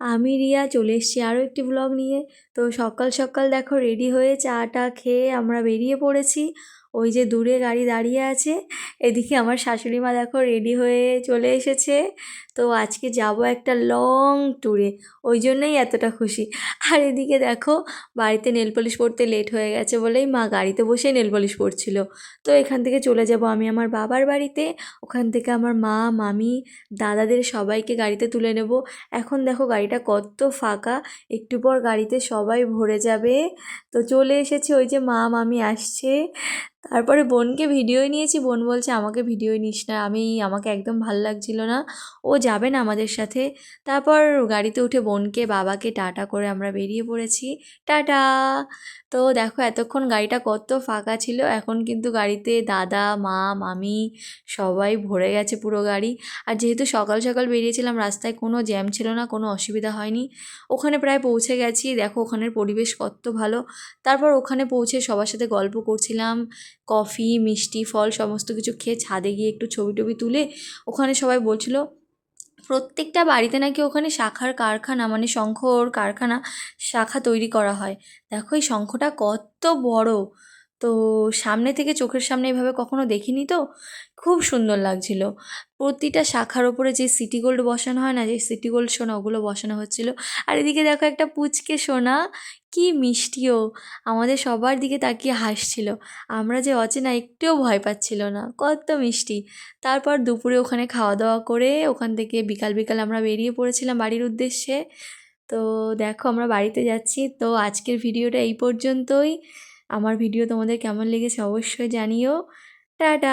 আমি রিয়া চলে এসেছি আরও একটি ব্লগ নিয়ে। তো সকাল সকাল দেখো রেডি হয়ে চাটা খেয়ে আমরা বেরিয়ে পড়েছি। ওই যে দূরে গাড়ি দাঁড়িয়ে আছে। এদিকে আমার শাশুড়ি মা দেখো রেডি হয়ে চলে এসেছে। তো আজকে যাব একটা লং ট্যুরে ওই জন্যই এতটা খুশি। আর এদিকে দেখো, বাড়িতে নেল পলিশ পরতে লেট হয়ে গেছে বলেই মা গাড়িতে বসে নেল পলিশ পরছিল। তো এখান থেকে চলে যাব আমি আমার বাবার বাড়িতে, ওখান থেকে আমার মা, মামি, দাদাদের সবাইকে গাড়িতে তুলে নেব। এখন দেখো গাড়িটা কত ফাঁকা, একটু পর গাড়িতে সবাই ভরে যাবে। তো চলে এসেছি ওই যে মা, মামি আসছে। তারপরে বোনকে ভিডিওই নিয়েছি, বোন বলছে, আমাকে ভিডিও নিস না, আমি, আমাকে একদম ভালো লাগছিল না, ও যাবে না আমাদের সাথে। তারপর গাড়িতে উঠে বোনকে, বাবাকে টাটা করে আমরা বেরিয়ে পড়েছি। টাটা! তো দেখো এতক্ষণ গাড়িটা কত ফাঁকা ছিল, এখন কিন্তু গাড়িতে দাদা, মা, মামি সবাই ভরে গেছে পুরো গাড়ি। আর যেহেতু সকাল সকাল বেরিয়েছিলাম, রাস্তায় কোনো জ্যাম ছিল না, কোনো অসুবিধা হয়নি। ওখানে প্রায় পৌঁছে গেছি, দেখো ওখানের পরিবেশ কত ভালো। তারপর ওখানে পৌঁছে সবার সাথে গল্প করছিলাম কফি, মিষ্টি, ফল সমস্ত কিছু খেয়ে ছাদে গিয়ে একটু ছবি টবি তুলে ওখানে সবাই বলছিল, প্রত্যেকটা বাড়িতে নাকি ওখানে শাখার কারখানা মানে শঙ্খর কারখানা, শাখা তৈরি করা হয়। দেখো এই শঙ্খটা কত বড়। তো সামনে থেকে চোখের সামনে এভাবে কখনো দেখিনি তো? খুব সুন্দর লাগছিল। প্রতিটা শাখার ওপরে যে সিটি গোল্ড বসানো হয় না, যে সিটি গোল্ড সোনা ওগুলো বসানো হচ্ছিল। আর এদিকে দেখো একটা পুচকে সোনা, কি মিষ্টিও আমাদের সবার দিকে তাকিয়ে হাসছিল। আমরা যে অচেনা একটুও ভয় পাচ্ছিল না, কত মিষ্টি। তারপর দুপুরে ওখানে খাওয়া দাওয়া করে ওখান থেকে বিকাল বিকাল আমরা বেরিয়ে পড়েছিলাম বাড়ির উদ্দেশ্যে। তো দেখো আমরা বাড়িতে যাচ্ছি। তো আজকের ভিডিওটা এই পর্যন্তই। আমার ভিডিও তোমাদের কেমন লেগেছে অবশ্যই জানিও। টাটা!